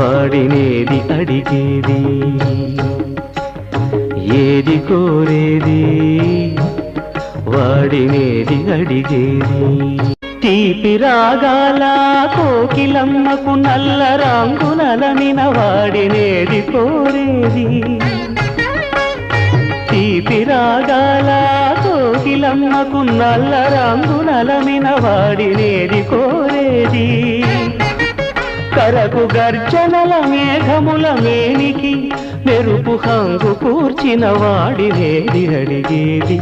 వాడినేది అడిగేది. ఏది కోరేది? వాడినేది అడిగేది. తీపి రాగాల కోకిలమ్మకు నల్ల రంగునలమిన వాడినేది కోరేది. తీపి రాగాల కోకిలమ్మకు నల్ల రంగునలమిన వాడినేది కోరేది. కరకు గర్జనల మేఘముల మేనికి మెరుపు హంగు కూర్చిన వాడినేది అడిగేది.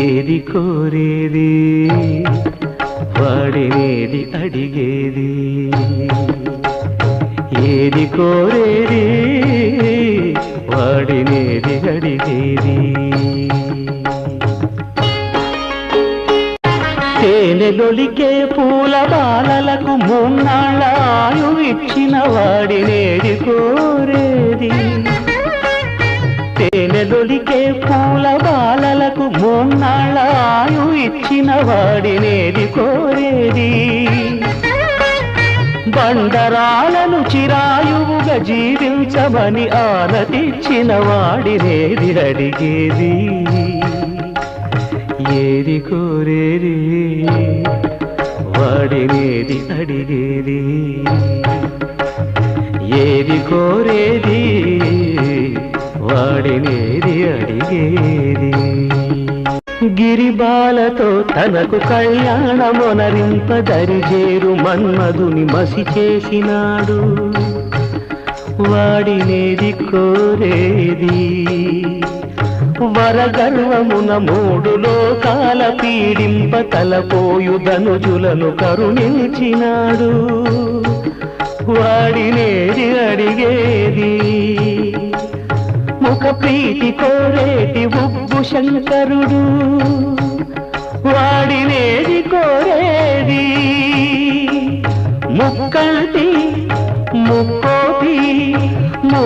ఏది కోరేది? వాడినేది అడిగేది. ఏది కోరేది? వాడినేది అడిగేది. తేనెలొలికే పూల బాలలకు మూన్నాళ్ళ ఇచ్చిన వాడి నేడి కోరేది. తేనెలొలికే పూల బాలలకు మూన్నాళ్ళ ఇచ్చిన వాడి నేడి కోరేది. బండరాలను చిరాయువుగా జీవించమని ఆనతిచ్చిన వాడినేది అడిగేది. ఏది కోరేది? వాడినేది అడిగేది? ఏది కోరేది? వాడినేది అడిగేది? గిరిబాలతో తనకు కళ్యాణమొనరింపదరిజేరు మన్మధుని మసి చేసినాడు. వాడినేది కోరేది? వరగర్వమున మూడు లోకాల పీడింప తలపోయు ధనుజులను కరుణించినాడు. వాడినేది అడిగేది? ముఖ ప్రీతి కోరేటి ఉబ్బు శంకరుడు. వాడినేది కోరేది? ముక్కంటి ముక్క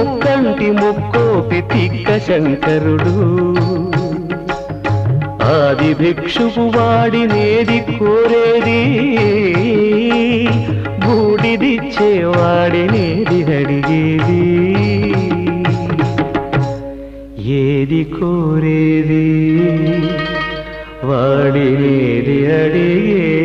కంటి ముక్కోటి తిక్క శంకరుడు. ఆది భిక్షువు వాడినేది కోరేది. బూడిదిచ్చేవాడినేది అడిగేది. ఏది కోరేది? వాడినేది అడిగేది.